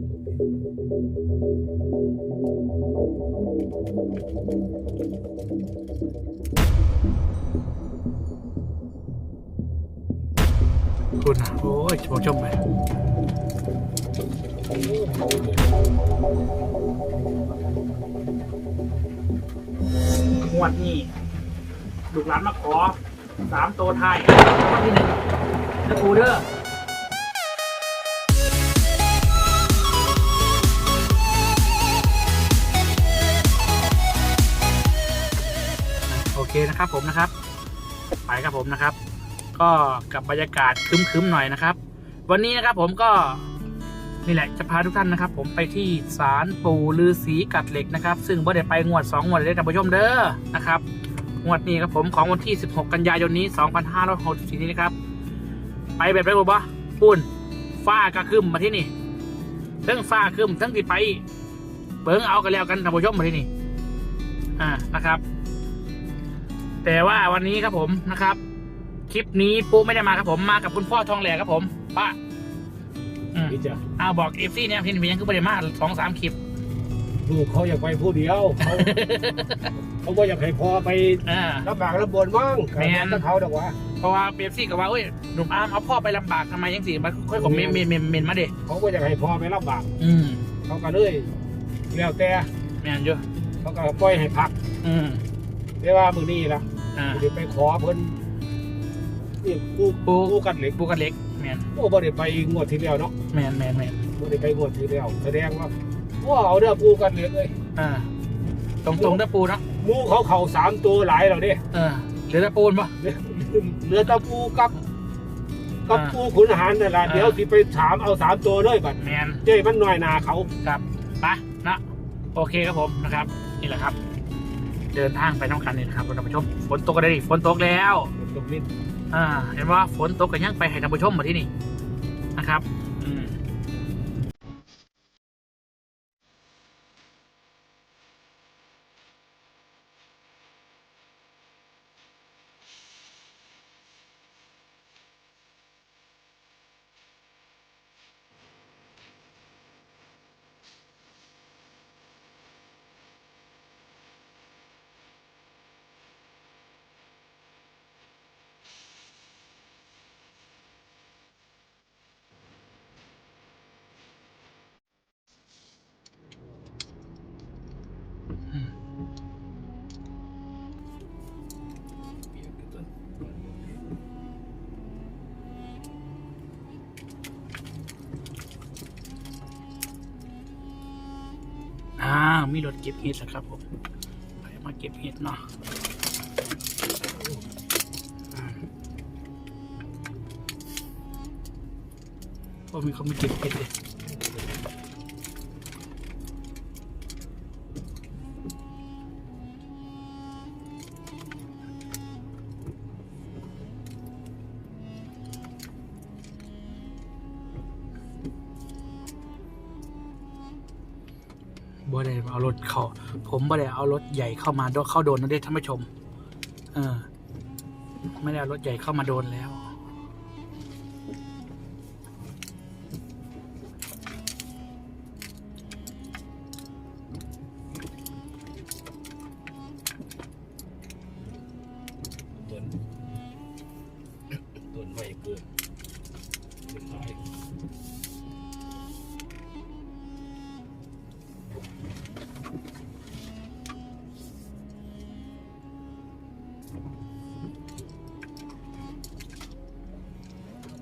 คุณโอ้ยชมชมไปงวดนี้ลูกหลานมาขอสามตัวไทายงวดที่หนึ่งนะครูเด้อ เคนะครับผมนะครับ ไปครับผมนะครับ ก็กับบรรยากาศคึ้มๆหน่อยนะครับ วันนี้นะครับผมก็นี่แหละจะพาทุกท่านนะครับ ผมไปที่ศาลปู่ฤาษีกัดเหล็กนะครับ ซึ่งบ่ได้ไปงวด 2 งวดเลยท่านผู้ชมเด้อนะครับงวดนี้ครับผมของวันที่ 16 กันยายนนี้ 2564นี้นะครับ ไปแบบไรบ่บ่ปุ่นฟ้ากระครึมมาที่นี่ทั้งฟ้าครึมทั้งที่ไปเบิ้งเอากันแล้วกันท่านผู้ชมมาที่นี่อ่านะครับ แต่ว่าวันนี้ครับผมนะครับ คลิปนี้ปุ๊ไม่ได้มาครับผมมากับคุณพ่อทองแหลกครับผมป้าอืมนี่จ้ะเอาบอกเอฟซีเนี่ยพี่นี่เป็นยังคือไม่ได้มาสองสามคลิปลูกเขาอยากไปผู้เดียว เขาเขาบ่อยากให้พอไปอ่าลำบากลำบนบ้างแม่นแต่เขาดอกว่าเพราะว่าเอฟซีกับว่าเอ้ยหนุ่มอาร์มเอาพ่อไปลำบากทำไมยังสิมาค่อยผมเมนเมนเมนเมนมาเด็เขาบ่อยากให้พอไปลำบากอืมเขาก็เลยแล้วแต่แมนอยู่เขาก็ปล่อยให้พัก อืม แต่ว่ามื้อนี้ล่ะอ่าเดี๋ยวไปขอเพิ่นนี่กูปูกูกันเหล็กปูกันเล็กแมนโอ้บ่ได้ไปงวดที่แล้วเนาะแมนแมนแมนบ่ได้ไปงวดที่แล้วแสดงว่าว้าเอาเด้อกูกันเหล็กเอ้ยอ่า ตรงตรงๆเด้อปูเนาะหมูเขาเข้าสามตัวหลายแล้วเด้เออเหลือแต่ปูนปะเหลือแตะปูกับกับอ่าปูขุนหารนั่นล่ะอ่าเดี๋ยวสิไปถามเอาสามตัวเลยบัดแมนเจ้มันน้อยหนาเขาครับไปนะโอเคครับผมนะครับ นี่แหละครับ เดินทางไปน้องกันนี่นะครับท่านผู้ชมฝนตกกันได้ดิฝนตกแล้ว ตรงนี้อ่าเห็นว่าฝนตกกันยังไปให้ท่านผู้ชมมาที่นี่นะครับามีรถเก็บเห็ดแล้วครับผมไปมาเก็บเห็ดเนาะอืมโอ้มีเขามาเก็บเห็ดเลย บ่ได้เอารถเขาผมบ่ได้เอารถใหญ่เข้ามาเข้าโดนนะเด้ท่านผู้ชม เออ ไม่ได้เอารถใหญ่เข้ามาโดนแล้ว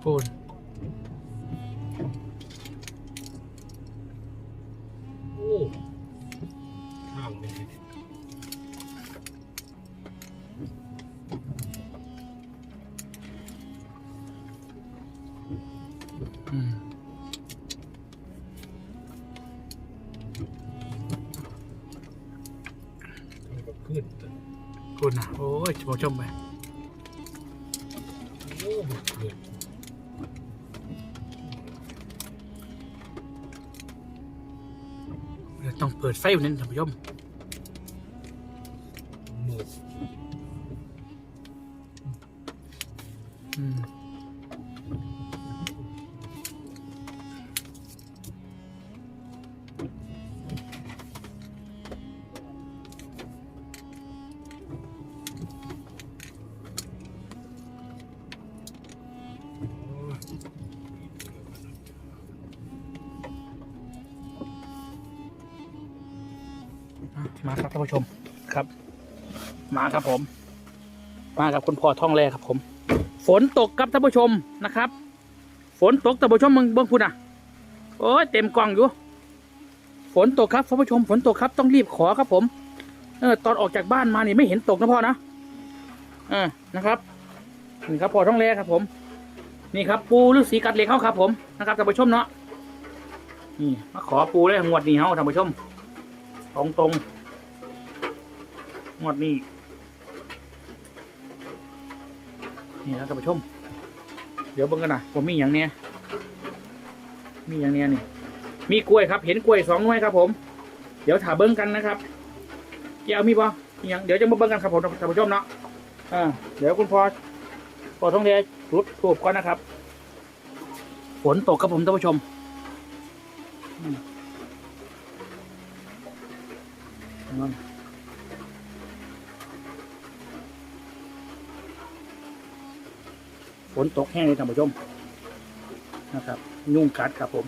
พูด โอ้ข้างนี่อืมมันก็ขึ้นพูดนะโอ้ยชมชมไปโอ้มันขึ้นเดี๋ ต้องเปิดไฟอยู่นั่นท่านผู้ชม มาครับท่านผู้ชมครับ มาครับผม มากับคุณพ่อท่องแรครับผม ฝนตกครับท่านผู้ชมนะครับ ฝนตกท่านผู้ชมมึงเบิ้งพูดอะโอ้ยเต็มกล่องอยู่ ฝนตกครับท่านผู้ชม ฝนตกครับต้องรีบขอครับผมเออตอนออกจากบ้านมานี่ไม่เห็นตกนะพ่อนะเออนะครับนี่ครับพ่อท่องแรครับผม นี่ครับปูฤาษีกัดเหล็กเขาครับผมนะครับท่านผู้ชมเนาะนี่มาขอปูเลยงวดนี้เขาท่านผู้ชม ตรงตรงๆงวดนี้นี่นะท่านผู้ชม เดี๋ยวเบิ่งกันนะผมมีอย่างเนี้ยมีอย่างเนี้ยนี่ มีกล้วยครับ เห็นกล้วยสองหน่วยครับ ผม เดี๋ยวถ่าเบิ้งกันนะครับเกี่ยวมีปะมีอย่างเดี๋ยวจะมาเบิ้งกันครับผมท่านผู้ชมเนาะอ่าเดี๋ยวคุณพอพอท้องเดชรุดถูกก่อนนะครับ ฝนตกครับผมท่านผู้ชมอืม นั่นฝนตกแห้งเลยท่านผู้ชมนะครับ ยุ่งกัดครับผม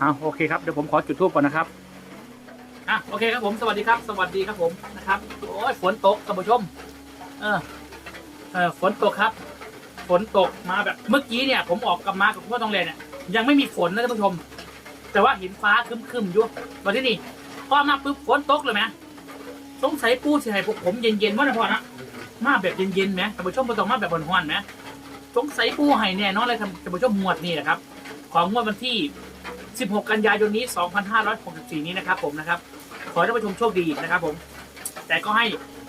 อ่าโอเคครับเดี๋ยวผมขอจุดทูบก่อนนะครับอะโอเคครับผมสวัสดีครับ สวัสดีครับผมนะครับโอ้ยฝนตกท่านผู้ชม เออเออฝนตกครับ ฝนตกมาแบบเมื่อกี้เนี่ย ผมออกกับมากับพ่อตองเรนเนี่ย ยังไม่มีฝนนะท่านผู้ชม แต่ว่าเห็นฟ้าครึมๆอยู่วันที่นี่พอมาปุ๊บฝนตกเลยไหมสงสัยปูสิให้พวกผมเย็นๆว่านะพ่อนะมาแบบเย็นๆไหมท่านผู้ชมไม่ต้องมาแบบร้อนๆไหมสงสัยปูให้แน่นอนเลยท่านผู้ชมหมวดนี่แหละครับ ของงวดวันที่ 16 กันยายนนี้ 2564 นี้นะครับ ผมนะครับ ขอให้ท่านผู้ชมโชคดีนะครับ ผม แต่ก็ให้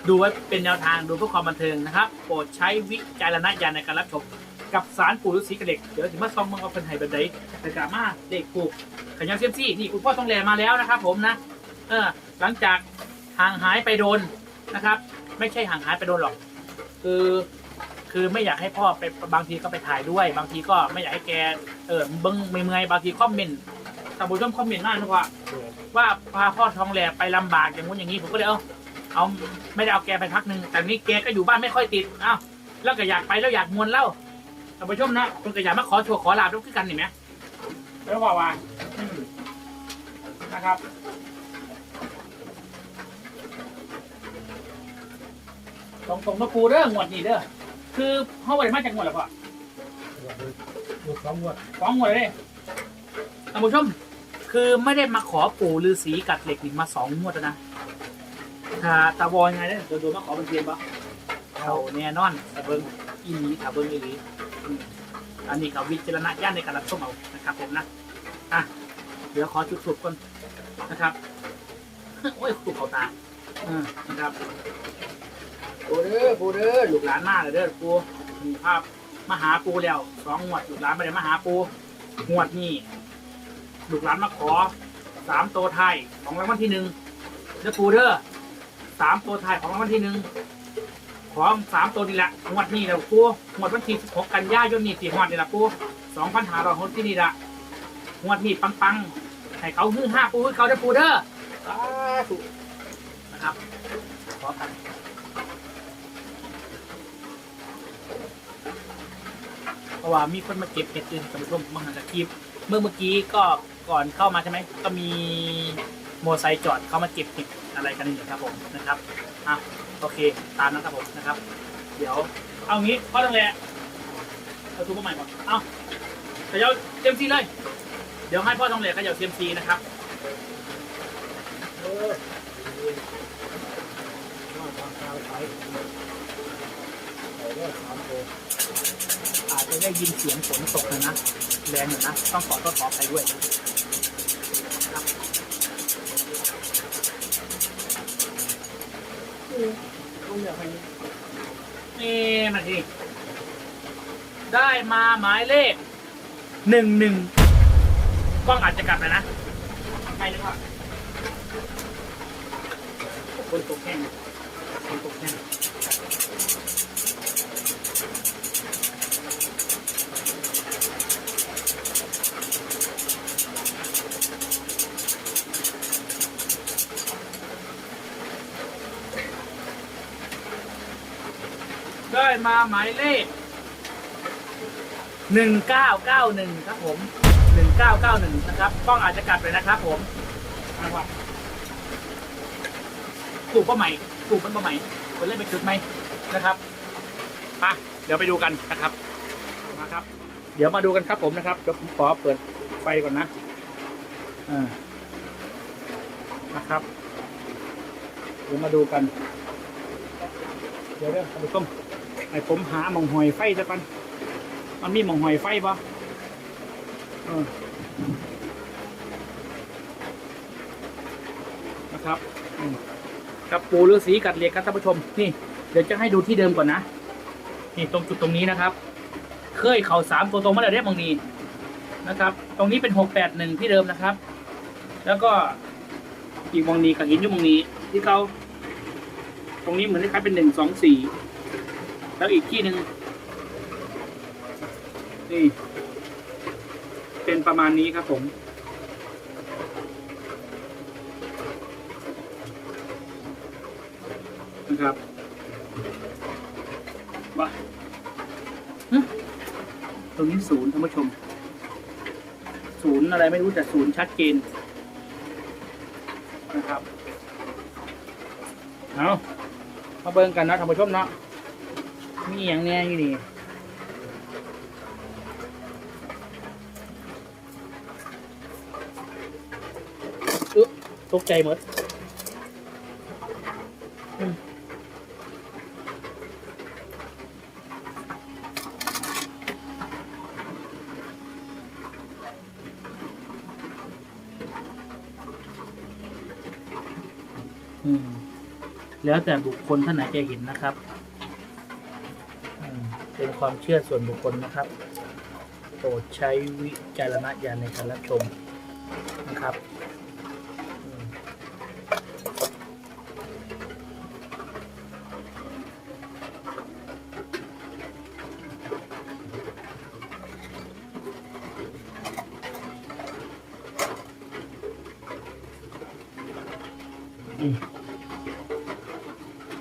ดูไว้เป็นแนวทางดูเพื่อความบันเทิงนะครับ โปรดใช้วิจารณญาณในการรับชม กับสารปู่ฤาษีกระเด็กเดี๋ยวถึงมาซองเมืองเอาเป็นไห้แบบไหนแต่กามาเด็กปลูกขยันเซียมซี่นี่คุณพ่อต้องแลมาแล้วนะครับ ผมนะเออหลังจากห่างหายไปโดนนะครับ ไม่ใช่ห่างหายไปโดนหรอก คือคือไม่อยากให้พ่อไปบางทีก็ไปถ่ายด้วย บางทีก็ไม่อยากให้แกเออเบิ้งเมื่อยๆบางทีคอมเมนต์ท่านผู้ชมคอมเมนต์มากนะว่าว่าพาพ่อทองแหลไปลำบากอย่างงู้นอย่างนี้ผมก็เลยเอาเอาไม่ได้เอาแกไปพักหนึ่งแต่นี่แกก็อยู่บ้านไม่ค่อยติดอ้าวแล้วก็อยากไปแล้วอยากมวนเล่า ท่านผู้ชมนะคนก็อยากมาขอชัวขอลาบด้วยกันเห็นไหมแล้วว่าว่าอืมนะครับตรงตรงๆมาปูเด้องวดนี้เด้อคือเขาไปมาจากงวดแล้วพ่อลูกสองงวดฟ้องหมดเลยท่านผู้ชม คือไม่ได้มาขอปู่ฤาษีกัดเหล็กนี่มาสองงวดแล้วนะถ้าตาบอยไงเนี่ยโดนโดนมาขอเป็นเทียนปะเขาแน่นอนตาเบิ้งอีหลีตาเบิ้งอีหลี อืมอันนี้กับวิจารณญาณในการรับชมเอานะครับ ผมนะอะเดี๋ยวขอจุดถูกก่อนนะครับโอ้ยถูกเขาตาอืมนะครับปูเด้อปูเด้อลูกหลานมากเลยเด้อปูมีภาพมาหาปูแล้วสองงวดลูกหลานไม่ได้มาหาปูงวดนี้ลูกหลานมาขอสามตัวไทายของรางวัลที่หนึ่งเด้อปูเด้อสามตัวไทายของรางวัลที่หนึ่ง ของสามตัวนี่แหละงวดนี้แหละปูงวดวันที่สิบหกกันยายนนี้สี่งวดนี่แหละปูสองพันหาร้อยหกที่นี่ละงวดนี้ปังๆให้เขาฮือห้าปูให้เขาได้ปูเด้อสาธุนะครับขอกันเพราะว่ามีคนมาเก็บเห็ดอื่นสำหรับมหาสกีเมื่อเมื่อกี้ก็ก่อนเข้ามาใช่ไหมก็มีโมอไซค์จอดเข้ามาเก็บเห็ดอะไรกันอยู่ครับผมนะครับอะ โอเค ตามนั้นครับผมนะครับ เดี๋ยว เอางี้พ่อต้องแหละเอาทุบใหม่ก่อน เอาเขย่าเต็มซีเลย เดี๋ยวให้พ่อต้องแหละเขย่าเต็มซีนะครับอาจจะได้ยินเสียงฝนตกเลยนะ แรงอยู่นะ ต้องขอโทษขออภัยด้วยครับ ต้องอยากให้นี่มาทีได้มาหมายเลขหนึ่งหนึ่งกล้องอาจจะกลับแล้วนะใครนะครับคนตกแข้งคนตกแข้ง มาหมายเลขหนึ่งเก้าเก้าหนึ่งครับผมหนึ่งเก้าเก้าหนึ่งนะครับกล้องอาจจะกลับเลยนะครับผมนะครับถูกป้าใหม่ถูกมันป้าใหม่คนเล่นไปจุดไหมนะครับมาเดี๋ยวไปดูกันนะครับมาครับ เดี๋ยวมาดูกันครับผมนะครับเดี๋ยวผมขอเปิดไฟก่อนนะอ่านะครับเดี๋ยวมาดูกัน เดี๋ยวเดี๋ยวท่านผู้ชม ให้ผมหาหมองหอยไฟซะก่อนมันมีหมองหอยไฟปะนะครับกับปูฤาษีกัดเหล็กครับท่านผู้ชม นี่ เดี๋ยวจะให้ดูที่เดิมก่อนนะ นี่ตรงจุดตรงนี้นะครับ เคยเข่าสามตัวตรงมาแล้วเรียบมงนี้นะครับ ตรงนี้เป็นหกแปดหนึ่งที่เดิมนะครับ แล้วก็อีกมองนี้กับหินอยู่มองนี้ ที่เขาตรงนี้เหมือนคล้ายเป็นหนึ่งสองสี่ แล้วอีกที่หนึ่งนี่ เป็นประมาณนี้ครับผมนะครับว่าตรงนี้ศูนย์ท่านผู้ชม ศูนย์อะไรไม่รู้แต่ศูนย์ชัดเจนนะครับ เอามาเบิ่งกันนะท่านผู้ชมเนาะ มีอย่างแน่อยู่นี่อึ๊ะตกใจหมดอืมอืมแล้วแต่บุคคลท่านไหนจะเห็นนะครับอืมเป็น ความเชื่อส่วนบุคคลนะครับ โปรดใช้วิจารณญาณในการรับชมนะครับ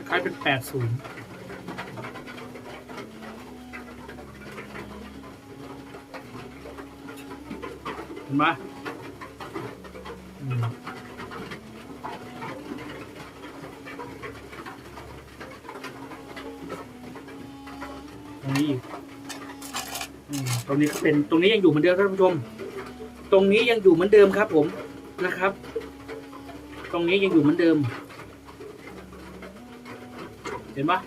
คล้ายเป็นแปดศูนย์ ห็นไหมอืมตรงนี้อีกอืมตรงนี้ก็เป็นตรงนี้ยังอยู่เหมือนเดิมท่านผู้ชม ตรงนี้ยังอยู่เหมือนเดิมครับ ผมนะครับ ตรงนี้ยังอยู่เหมือนเดิม เห็นปะ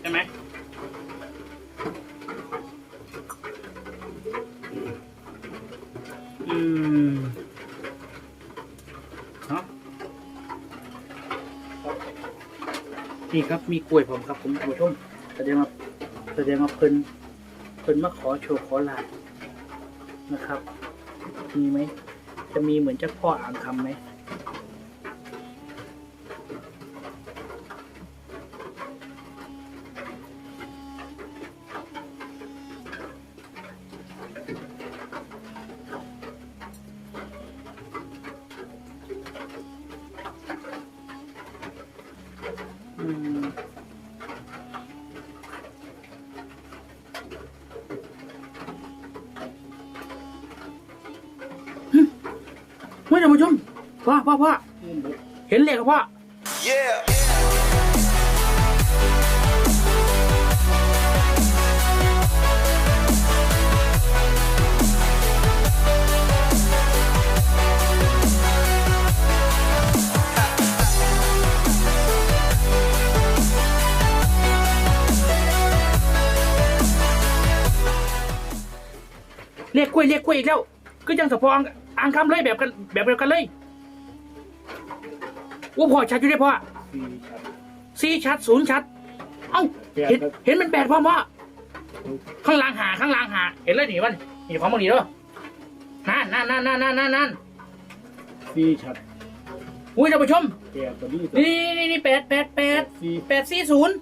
ใช่ไหมอืมเนาะ นี่ครับมีกล้วยผมครับผมท่านผู้ชมแสดงว่าแสดงว่าเพิ่นเพิ่นมาขอโชว์ขอลาบนะครับ มีไหมจะมีเหมือนเจ้าพ่ออ่างคำไหม เฮ้ยท่านผู้ชมพ่อพ่อพ่อเห็นเลขกับพ่อ Yeah. เรียกกล้วยเรียกกล้วยอีกแล้วก็ยังสะพออ่าง อ่างคำเลยแบบกันแบบเดียวกันเลยโอ้พ่อชัดอยู่ได้พ่อสี่ชั้นสี่ชัดศูนย์ชัด เอ้าแปดเห็นครับเห็นมันแปดพ่อพ่อข้างล่างหาข้างล่างหา เห็นเลยนี่มันนี่ของมันนี่เด้อนั่นนั่นนั่นนั่นนั่นนั่นนั่นสี่ชั้นอุ้ยท่านผู้ชม แปดตัวนี้ตัวนี่นี่นี่แปดแปดแปดสี่แปดสี่ศูนย์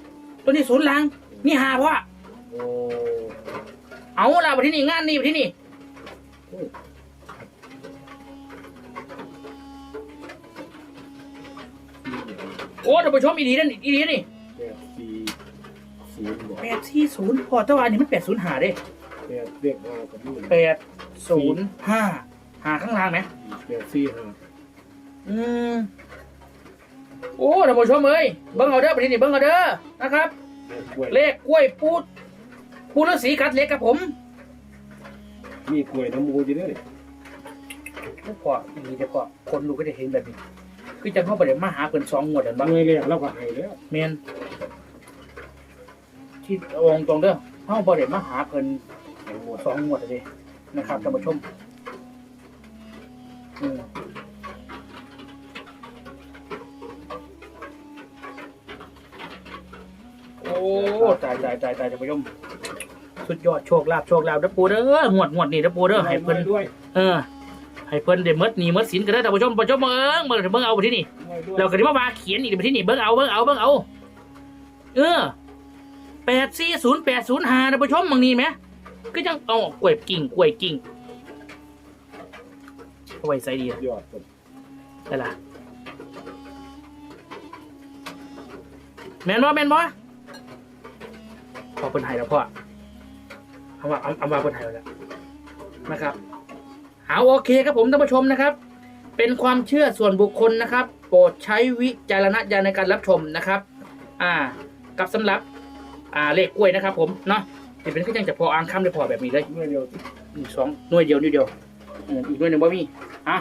ตัวนี้ศูนย์ล่าง นี่หาพ่อ โอ้เอาละมาที่นี่งานนี่มาที่นี่ โอ้ท่านผู้ชมอีดีนั่นอีดีนี่แปดสี่ศูนย์บอกแปดสี่ศูนย์พอแตะวันนี้มันแปดศูนย์หาเด้แปดเรียกห้ากับนู่นแปดศูนย์ห้าหาข้างล่างไหมแปดสี่ห้าอืมโอ้ท่านผู้ชมเอ้ยเบิ้งเอาเด้อประเด็นนี้เบิ้งเอาเด้อนะครับเลขกล้วยเลขกล้วยปูดปูฤาษีกัดเล็กกับผมมีกล้วยน้ำมูอยู่ด้วยลูกพ่ออีนี้จะพ่อคนดูก็จะเห็นแบบนี้ คือจะเข้าไปเดี๋ยวมาหาเพิ่นสองงวดเห็นบ้างหน่วยแรกเราก็ให้แล้วเมนที่องตรงเด้อเข้าบ่ได้มาหาเพิ่นให้หมดสองงวดเลยนะครับท่านผู้ชมอืมโอ้ตายตายตายตายท่านผู้ชมสุดยอดโชคลาภโชคลาภเด้อปูเด้องวดงวดนี่เด้อปูเด้อให้เพิ่นด้วย เออ ให้เพิ่นได้หมดหนี่มดสินกันเด้อท่านผู้ชมผู้ชมเบิ่งเบิ่งเบิ่งเอาไปที่นี่เราก็ได้มาว่าเขียนอีกไปที่นี่เบิ่งเอาเบิ่งเอาเบิ่งเอา เออแปดสี่ศูนย์แปดศูนย์ห้าท่านผู้ชมบางนี้ไหมก็ยังเอากล้วยกิ่งกล้วยกิ่งเอาไว้ใส่ดีอะยอดสุดได้ละแม่นบ่แม่นบ่พอเพิ่นให้แล้วพ่อเอาว่าเอาเอาว่าเพิ่นให้แล้วนะครับ เอาโอเคครับผมท่านผู้ชมนะครับ เป็นความเชื่อส่วนบุคคลนะครับ โปรดใช้วิจารณญาณในการรับชมนะครับ อ่า กับสำหรับ อ่าเลขกล้วยนะครับ ผมเนาะที่เป็นก็ยังจะพออ่างคำได้พอแบบนี้เลยหน่วยเดียวอีกสองหน่วยเดียวนิดเดียวอีกหน่วยหนึ่งบ่มีอะ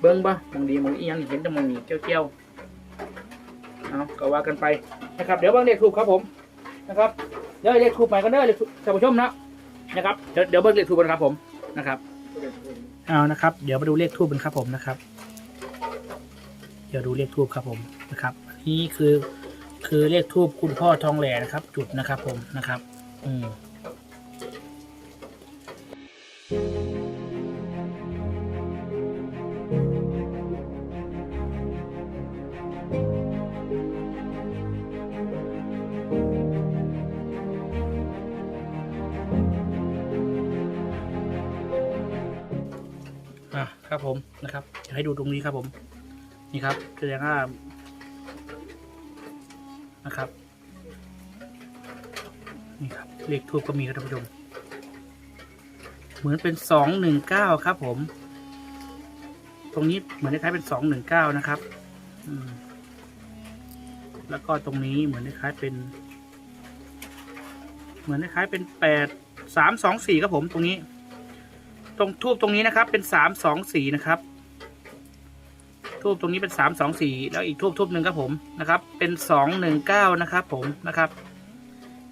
เบิ้งบ่มองดีมองอียังเห็นแต่มองนี้เกี้ยวๆเอาก็ว่ากันไปนะครับ เดี๋ยวเบิ้งเลขทูบครับผมนะครับเดี๋ยวเลขทูบไปกันเด้อเลขท่านผู้ชมนะนะครับเดี๋ยวเดี๋ยวเบิ้งเลขทูบกันครับผมนะครับ เอานะครับ เดี๋ยวมาดูเลขทูบกันครับผมนะครับ เดี๋ยวดูเลขทูบครับผมนะครับ นี่คือคือเลขทูบคุณพ่อทองแหล่นะครับ จุดนะครับผมนะครับ อืมอะ ให้ดูตรงนี้ครับผม นี่ครับแสดงว่านะครับ นี่ครับ เลขทูบก็มีครับท่านผู้ชม เหมือนเป็นสองหนึ่งเก้าครับผม ตรงนี้เหมือนคล้ายๆเป็นสองหนึ่งเก้านะครับแล้วก็ตรงนี้เหมือนคล้ายๆเป็น เหมือนคล้ายๆเป็นแปดสามสองสี่ครับผมตรงนี้ ตรงทูบตรงนี้นะครับ เป็นสามสองสี่นะครับ ทูบตรงนี้เป็นสามสองสี่แล้วอีกทูบทูบหนึ่งครับผมนะครับ เป็นสองหนึ่งเก้านะครับผมนะครับ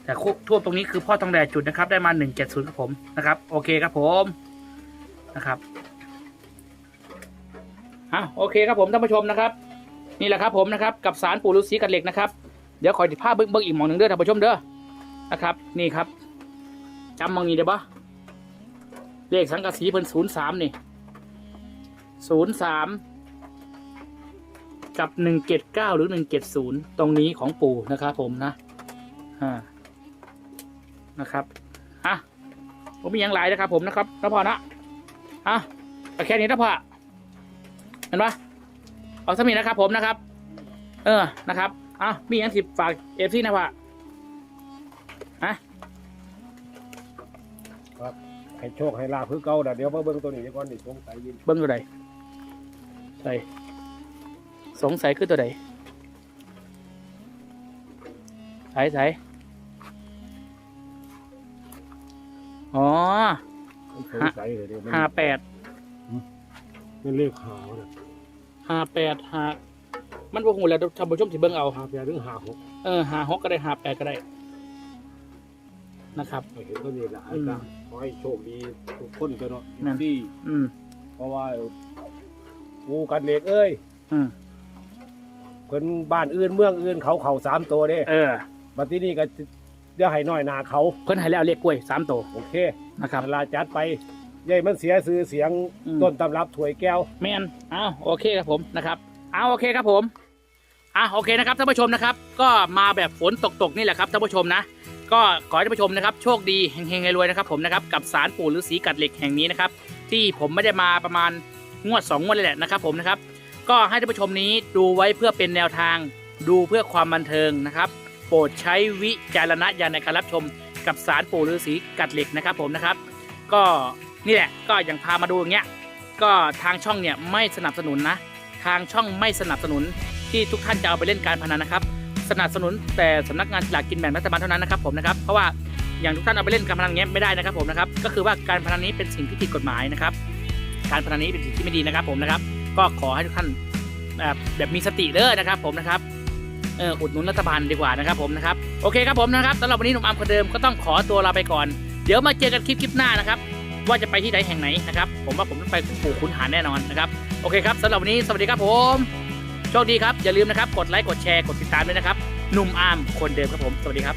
แต่ทูบตรงนี้คือพ่อทองแดดจุดนะครับ ได้มาหนึ่งเจ็ดศูนย์ครับผมนะครับโอเคครับผมนะครับอะโอเคครับผมท่านผู้ชมนะครับ นี่แหละครับผมนะครับกับสารปู่ฤาษีกันเหล็กนะครับเดี๋ยวคอยติดภาพเบิ้งเบิ้งอีกหมองหนึ่งเด้อท่านผู้ชมเด้อนะครับ นี่ครับจำมองนี้ได้ปะเลขสังกะสีเพิ่นศูนย์สามนี่ศูนย์สาม กับหนึ่งเจ็ดเก้าหรือหนึ่งเจ็ดศูนย์ตรงนี้ของปู่นะครับผมนะอ่านะครับอะผมมีอย่างไรนะครับ ผมนะครับนะพ่อนะอะแต่แค่นี้นะพ่อเห็นปะเอาสมีนะครับผมนะครับ เออนะครับอะมีอย่างสิฝากเอฟซีนะพ่ออะให้โชคให้ลาภคือเก่าเดี๋ยวเดี๋ยวมาเบิ่งตัวนี้ก่อนนี่สงสัยยินเบิ้งตัวใดใส่ สงสัยคือตัวใดใส่ใส่อ๋อสงสัยเลยเดี๋ยวมันห้าแปดมันเลขหาวนะห้าแปดห้ามันบ่หูแล้วท่านผู้ชมสิเบิ่งเอา หาแปดถึงหาหกเออห้าหกก็ได้ห้าแปดก็ได้ นะครับให้เห็นตัวนี้ละอืมก็ขอให้โชคดีทุกคนกันเนาะนั่น ที่อืมเพราะว่างูกันเหล็กเอ้ย อืม เพิ่นบ้านอื่นเมืองอื่นเขาเขาสามตัวเด้เออบัดที่นี่ก็เดี๋ยวให้น้อยหนาเขา เพิ่นให้แล้วเรียกกล้วยสามตัวโอเคนะครับ เวลาจัดไปยายมันเสียซื้อเสียงอืม ต้นตำรับถวยแก้ว แมนอ้าวโอเคครับผมนะครับอ้าวโอเคครับผมอะโอเคนะครับท่านผู้ชมนะครับ ก็มาแบบฝนตกๆนี่แหละครับท่านผู้ชมนะ ก็ขอให้ท่านผู้ชมนะครับ โชคดีเฮงๆรวยๆนะครับผมนะครับกับสารปู่ฤาษีกัดเหล็กแห่งนี้นะครับ ที่ผมไม่ได้มาประมาณงวด2งวดเลยแหละนะครับผมนะครับ ก็ให้ท่านผู้ชมนี้ดูไว้เพื่อเป็นแนวทาง ดูเพื่อความบันเทิงนะครับ โปรดใช้วิจารณญาณในการรับชมกับสารปู่ฤาษีกัดเหล็กนะครับผมนะครับ ก็นี่แหละก็อย่างพามาดูอย่างเงี้ยก็ทางช่องเนี่ยไม่สนับสนุนนะ ทางช่องไม่สนับสนุนที่ทุกท่านจะเอาไปเล่นการพนันนะครับ สนับสนุนแต่สำนักงานสลากกินแบ่งรัฐบาลเท่านั้นนะครับผมนะครับเพราะว่าอย่างทุกท่านเอาไปเล่นการพนันเงี้ยไม่ได้นะครับผมนะครับก็คือว่าการพนันนี้เป็นสิ่งที่ผิดกฎหมายนะครับ การพนันนี้เป็นสิ่งที่ไม่ดีนะครับผมนะครับ ก็ขอให้ทุกท่านแบบแบบมีสติเด้อนะครับผมนะครับเอออุดหนุนรัฐบาลดีกว่านะครับผมนะครับโอเคครับผมนะครับสำหรับวันนี้หนุ่มอามคนเดิมก็ต้องขอตัวลาไปก่อน เดี๋ยวมาเจอกันคลิปคลิปหน้านะครับ ว่าจะไปที่ไหนแห่งไหนนะครับผมว่าผมต้องไปปู่ขุนหารแน่นอนนะครับโอเคครับสำหรับวันนี้สวัสดีครับผมโชคดีครับอย่าลืมนะครับกดไลค์กดแชร์กดติดตามด้วยนะครับหนุ่มอามคนเดิมครับผมสวัสดีครับ